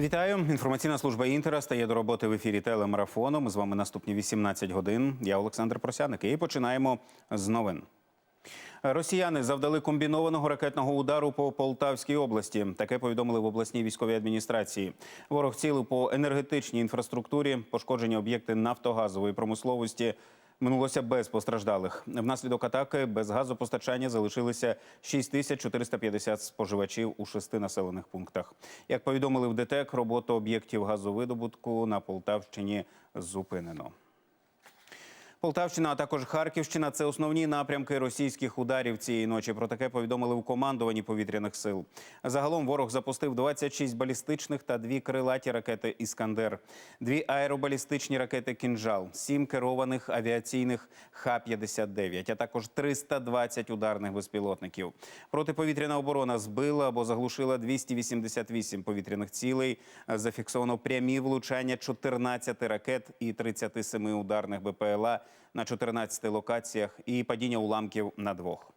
Вітаю. Інформаційна служба Інтера стає до роботи в ефірі телемарафону. Ми з вами наступні 18 годин. Я Олександр Просяник. І починаємо з новин. Росіяни завдали комбінованого ракетного удару по Полтавській області. Таке повідомили в обласній військовій адміністрації. Ворог цілив по енергетичній інфраструктурі, пошкоджені об'єкти нафтогазової промисловості. Минулося без постраждалих. Внаслідок атаки без газопостачання залишилися 6450 споживачів у шести населених пунктах. Як повідомили в ДТЕК, роботу об'єктів газовидобутку на Полтавщині зупинено. Полтавщина, а також Харківщина це основні напрямки російських ударів цієї ночі. Про таке повідомили у командуванні повітряних сил. Загалом ворог запустив 26 балістичних та дві крилаті ракети Іскандер, дві аеробалістичні ракети Кінжал, сім керованих авіаційних Х-59, а також 320 ударних безпілотників. Протиповітряна оборона збила або заглушила 288 повітряних цілей. Зафіксовано прямі влучання 14 ракет і 37 ударних БПЛА на 14 локаціях і падіння уламків на двох.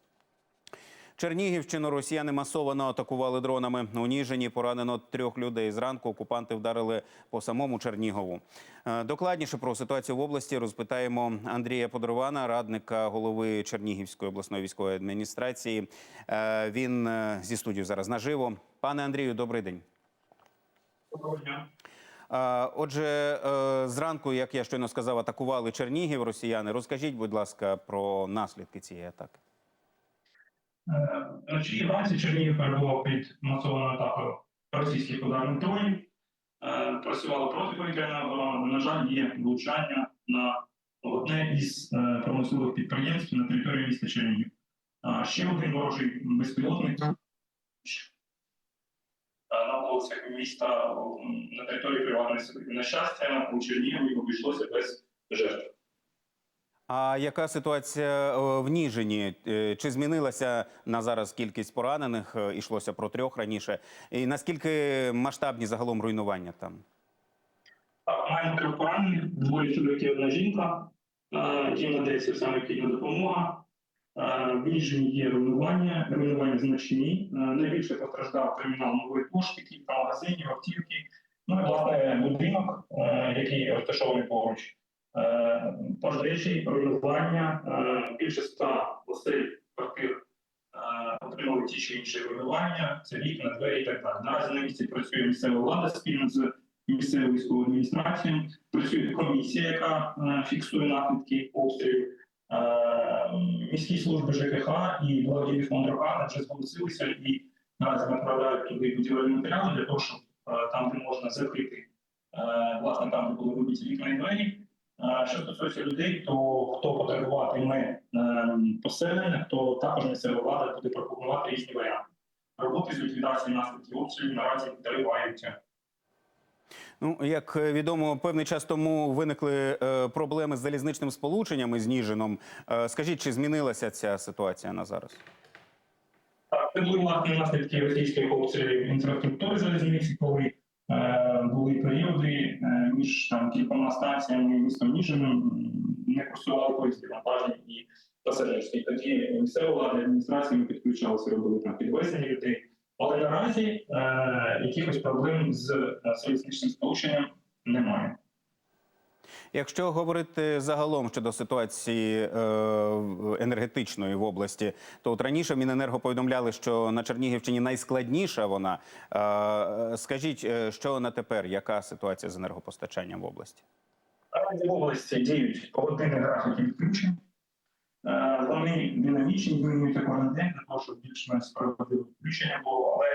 Чернігівщину росіяни масово атакували дронами. У Ніжині поранено трьох людей. Зранку окупанти вдарили по самому Чернігову. Е, Докладніше про ситуацію в області розпитаємо Андрія Подорвана, радника голови Чернігівської обласної військової адміністрації. Е, Він е, зі студією зараз наживо. Пане Андрію, добрий день. Доброго дня. Отже, е, зранку, як я щойно сказав, атакували Чернігів росіяни. Розкажіть, будь ласка, про наслідки цієї атаки. Е, Вночі вранці Чернігів перебував під масованою атакою російських ударних дронів. Е, Працювала протиповітряна оборона. На жаль, є влучання на одне із промислових підприємств на території міста Чернігів. Ще один ворожий безпілотник вулицях міста на території садиби. На щастя, у Чернігові обійшлося без жертв. А яка ситуація е, в Ніжині? Е, Чи змінилася на зараз кількість поранених? Е, Ішлося про трьох раніше. І наскільки масштабні загалом руйнування там? Так, маємо трьох поранених, двоє чоловіків, одна жінка. Їм надається вся необхідна допомога. В Ніжині є руйнування, руйнування значні. Найбільше постраждав термінал нової пошти, кілька магазинів, автівки. Ну і власне будинок, який розташований поруч. Пожежі, руйнування, більше ста осель квартир отримали ті чи інші руйнування, це вікна, двері і так далі. Наразі на місці працює місцева влада спільно з місцевою військовою адміністрацією. Працює комісія, яка фіксує наслідки обстрілів. Міські служби ЖКХ і благодійний фонд Рокана вже зголосилися і наразі направляють туди будівельні матеріали для того, щоб е, там, де можна закрити, е, власне, там, де були вибиті вікна і двері. Е, Що стосується людей, то хто потребуватиме е, поселення, то також місцева влада буде пропонувати різні варіанти. Роботи з ліквідації наслідків обстрілів наразі тривають. Ну, як відомо, певний час тому виникли е, проблеми з залізничним сполученням із Ніжином. Е, скажіть, чи змінилася ця ситуація на зараз? Так, це були власне наслідки російських обстрілів інфраструктури залізниці, е, були періоди між там кількома станціями містом Ніжином не курсували поїзди вантажні і пасажирські. Тоді місцева влада адміністрація ми підключалися, робили там підвезення людей. Але наразі е, якихось проблем з е, залізничним сполученням немає. Якщо говорити загалом щодо ситуації е, енергетичної в області, то от раніше Міненерго повідомляли, що на Чернігівщині найскладніша вона. Е, скажіть, е, що на тепер? Яка ситуація з енергопостачанням в області? Наразі в області діють погодинні графіки відключень. Вони динамічні, змінюються кожен день для того, щоб більш-менш справедливе відключення було. Але,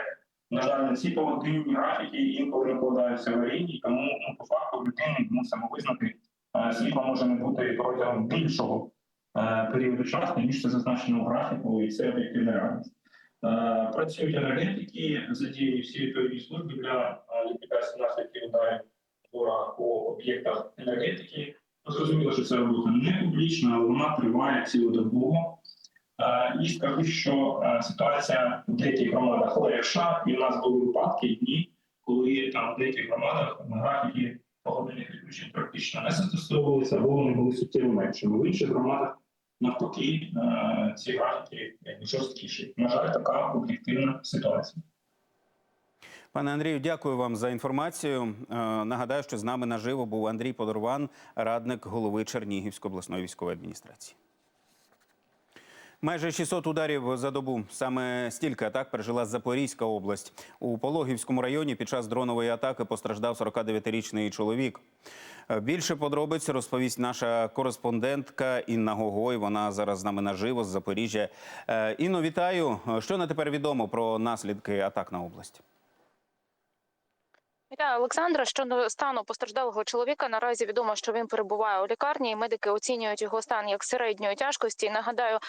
на жаль, ці погодинні графіки інколи накладаються в аварійні, тому ну, по факту людини мусимо визнати, е, світла може не бути протягом більшого е, періоду часу, ніж це зазначено в графіку, і це об'єктивна реальність. Е, Працюють енергетики, задіяні всі відповідні служби для ліквідації наслідків ударів по об'єктах енергетики. Ну, Зрозуміло, що це робота не публічна, але вона триває цілодобово. Е, І скажу, що е, ситуація в деяких громадах легша, і в нас були випадки і дні, коли там в деяких громадах на графіки погодинних відключень практично не застосовувалися, або вони були суттєво меншими. В інших громадах навпаки е, ці графіки жорсткіші. На жаль, така об'єктивна ситуація. Пане Андрію, дякую вам за інформацію. Е, Нагадаю, що з нами наживо був Андрій Подорван, радник голови Чернігівської обласної військової адміністрації. Майже 600 ударів за добу. Саме стільки атак пережила Запорізька область. У Пологівському районі під час дронової атаки постраждав 49-річний чоловік. Е, Більше подробиць розповість наша кореспондентка Інна Гогой. Вона зараз з нами наживо з Запоріжжя. Е, Інно, вітаю. Що на тепер відомо про наслідки атак на область? Вітаю, Олександра. Щодо стану постраждалого чоловіка, наразі відомо, що він перебуває у лікарні. і Медики оцінюють його стан як середньої тяжкості. Нагадаю, е,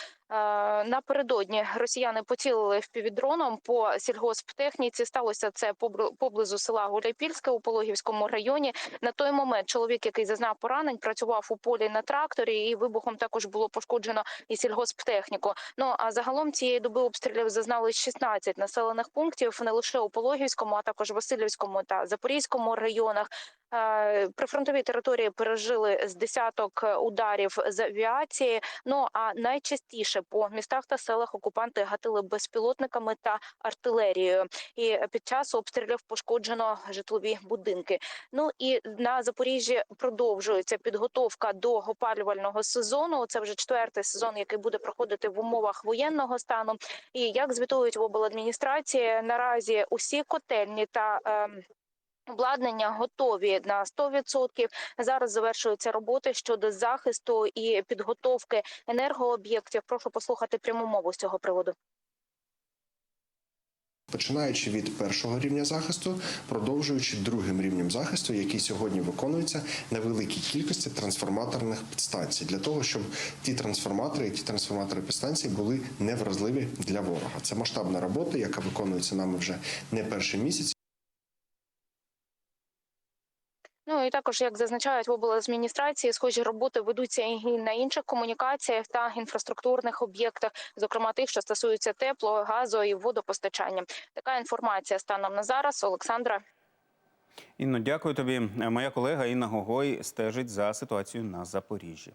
напередодні росіяни поцілили впівдроном по сільгосптехніці. Сталося це поблизу села Гуляйпільське у Пологівському районі. На той момент чоловік, який зазнав поранень, працював у полі на тракторі, і вибухом також було пошкоджено і сільгосптехніку. Ну а загалом цієї доби обстрілів зазнали 16 населених пунктів не лише у Пологівському, а також Васильівському та Запорізькому районах. Е, Прифронтові території пережили з десяток е, ударів з авіації. Ну а найчастіше по містах та селах окупанти гатили безпілотниками та артилерією. І під час обстрілів пошкоджено житлові будинки. Ну і на Запоріжжі продовжується підготовка до опалювального сезону. Це вже четвертий сезон, який буде проходити в умовах воєнного стану. І як звітують в обладміністрації, наразі усі котельні та ем, Обладнання готові на 100%. Зараз завершуються роботи щодо захисту і підготовки енергооб'єктів. Прошу послухати пряму мову з цього приводу. Починаючи від першого рівня захисту, продовжуючи другим рівнем захисту, який сьогодні виконується на великій кількості трансформаторних підстанцій, для того, щоб ті трансформатори, і ті трансформатори підстанцій були невразливі для ворога. Це масштабна робота, яка виконується нами вже не перший місяць. Ну і також, як зазначають в обладміністрації, схожі роботи ведуться і на інших комунікаціях та інфраструктурних об'єктах, зокрема тих, що стосуються тепло, газу і водопостачання. Така інформація станом на зараз. Олександра. Інно, дякую тобі. Моя колега Інна Гогой стежить за ситуацією на Запоріжжі.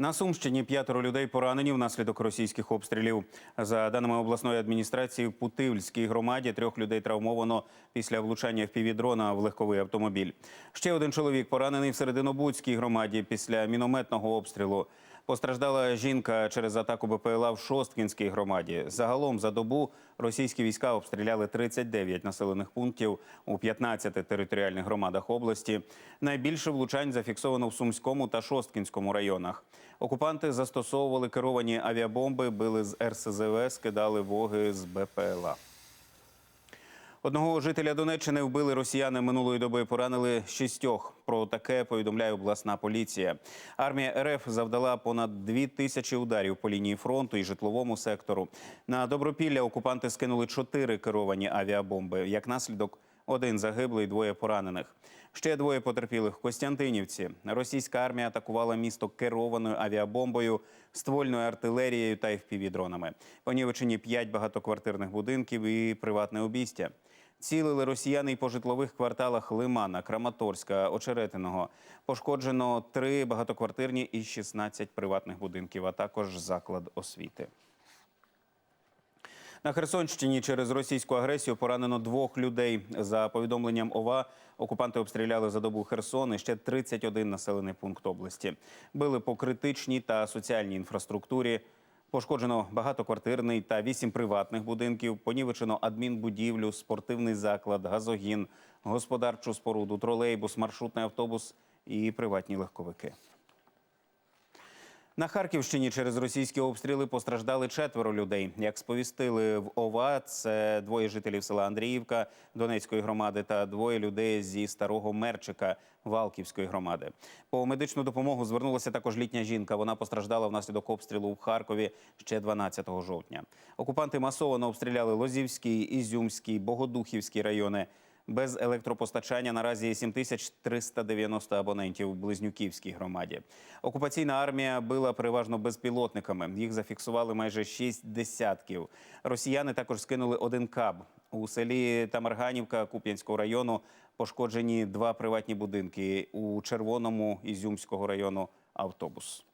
На Сумщині п'ятеро людей поранені внаслідок російських обстрілів. За даними обласної адміністрації, в Путивльській громаді трьох людей травмовано після влучання в півдрона в легковий автомобіль. Ще один чоловік поранений в Серединобудській громаді після мінометного обстрілу. Постраждала жінка через атаку БПЛА в Шосткінській громаді. Загалом за добу російські війська обстріляли 39 населених пунктів у 15 територіальних громадах області. Найбільше влучань зафіксовано в Сумському та Шосткінському районах. Окупанти застосовували керовані авіабомби, били з РСЗВ, скидали воги з БПЛА. Одного жителя Донеччини вбили росіяни минулої доби. Поранили шістьох. Про таке повідомляє обласна поліція. Армія РФ завдала понад дві тисячі ударів по лінії фронту і житловому сектору. На добропілля окупанти скинули чотири керовані авіабомби. Як наслідок, один загиблий, двоє поранених. Ще двоє потерпілих Костянтинівці. Російська армія атакувала місто керованою авіабомбою, ствольною артилерією та FPV-дронами. Понівечені п'ять багатоквартирних будинків і приватне обійстя. Цілили росіяни й по житлових кварталах Лимана, Краматорська, Очеретиного. Пошкоджено три багатоквартирні і 16 приватних будинків, а також заклад освіти. На Херсонщині через російську агресію поранено двох людей. За повідомленням ОВА, окупанти обстріляли за добу Херсон і ще 31 населений пункт області. Били по критичній та соціальній інфраструктурі. Пошкоджено багатоквартирний та вісім приватних будинків. Понівечено адмінбудівлю, спортивний заклад, газогін, господарчу споруду, тролейбус, маршрутний автобус і приватні легковики. На Харківщині через російські обстріли постраждали четверо людей. Як сповістили в ОВА, це двоє жителів села Андріївка Донецької громади та двоє людей зі старого Мерчика Валківської громади. По медичну допомогу звернулася також літня жінка. Вона постраждала внаслідок обстрілу в Харкові ще 12 жовтня. Окупанти масово обстріляли Лозівський, Ізюмський, Богодухівський райони. Без електропостачання наразі 7390 абонентів в Близнюківській громаді. Окупаційна армія била переважно безпілотниками. Їх зафіксували майже шість десятків. Росіяни також скинули один каб. У селі Тамарганівка Куп'янського району пошкоджені два приватні будинки. У Червоному Ізюмського району автобус.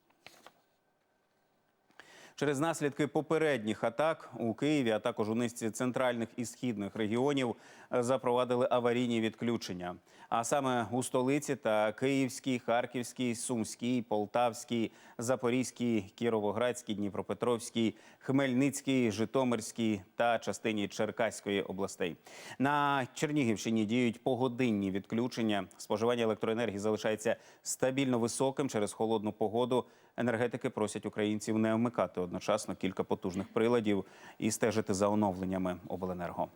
Через наслідки попередніх атак у Києві, а також у низці центральних і східних регіонів е, запровадили аварійні відключення. А саме у столиці та Київській, Харківській, Сумській, Полтавській, Запорізькій, Кіровоградській, Дніпропетровській, Хмельницькій, Житомирській та частині Черкаської областей. На Чернігівщині діють погодинні відключення. Споживання електроенергії залишається стабільно високим через холодну погоду. Енергетики просять українців не вмикати одночасно кілька потужних приладів і стежити за оновленнями обленерго.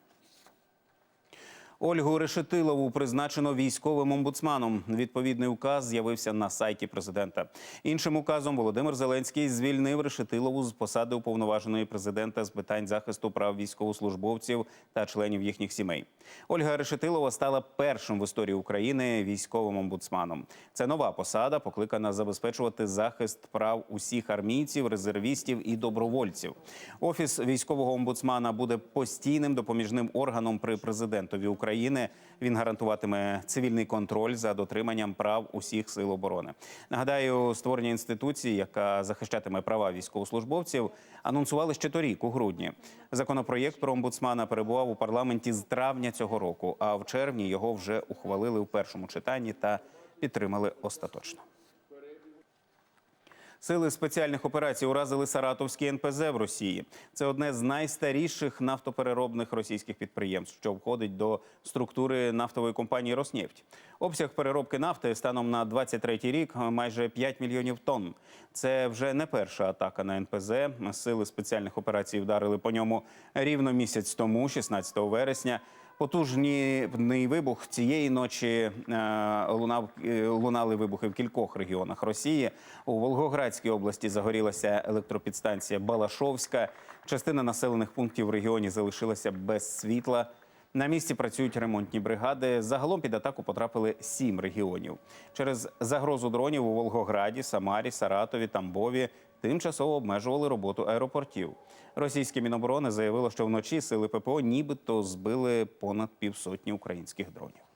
Ольгу Решетилову призначено військовим омбудсманом. Відповідний указ з'явився на сайті президента. Іншим указом Володимир Зеленський звільнив Решетилову з посади уповноваженої президента з питань захисту прав військовослужбовців та членів їхніх сімей. Ольга Решетилова стала першим в історії України військовим омбудсманом. Це нова посада, покликана забезпечувати захист прав усіх армійців, резервістів і добровольців. Офіс військового омбудсмана буде постійним допоміжним органом при президентові України. Він гарантуватиме цивільний контроль за дотриманням прав усіх сил оборони. Нагадаю, створення інституції, яка захищатиме права військовослужбовців, анонсували ще торік, у грудні. Законопроєкт про омбудсмана перебував у парламенті з травня цього року, а в червні його вже ухвалили у першому читанні та підтримали остаточно. Сили спеціальних операцій уразили Саратовський НПЗ в Росії. Це одне з найстаріших нафтопереробних російських підприємств, що входить до структури нафтової компанії Роснефть. Обсяг переробки нафти станом на 23 рік майже 5 мільйонів тонн. Це вже не перша атака на НПЗ. Сили спеціальних операцій вдарили по ньому рівно місяць тому, 16 вересня. Потужний вибух цієї ночі е, лунав е, лунали вибухи в кількох регіонах Росії. У Волгоградській області загорілася електропідстанція Балашовська. Частина населених пунктів в регіоні залишилася без світла. На місці працюють ремонтні бригади. Загалом під атаку потрапили сім регіонів. Через загрозу дронів у Волгограді, Самарі, Саратові, Тамбові тимчасово обмежували роботу аеропортів. Російське міноборони заявило, що вночі сили ППО нібито збили понад півсотні українських дронів.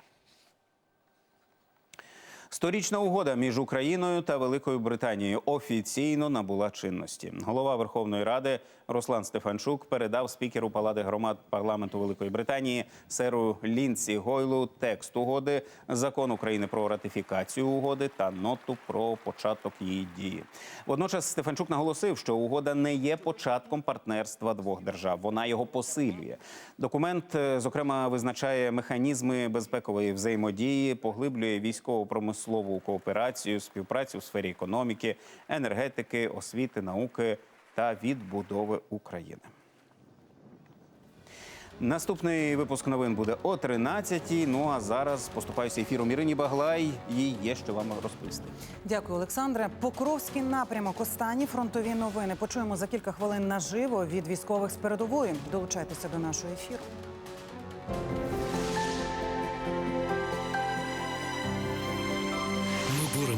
Сторічна угода між Україною та Великою Британією офіційно набула чинності. Голова Верховної Ради Руслан Стефанчук передав спікеру Палати громад парламенту Великої Британії серу Лінці Гойлу текст угоди, закон України про ратифікацію угоди та ноту про початок її дії. Водночас Стефанчук наголосив, що угода не є початком партнерства двох держав. Вона його посилює. Документ, е, зокрема, визначає механізми безпекової взаємодії, поглиблює військово-промислову кооперацію, співпрацю в сфері економіки, енергетики, освіти, науки та відбудови України. Наступний випуск новин буде о 13-й. Ну а зараз поступаюся ефіром Ірині Баглай. Їй є що вам розповісти. Дякую, Олександре. Покровський напрямок. Останні фронтові новини. Почуємо за кілька хвилин наживо від військових з передової. Долучайтеся до нашого ефіру.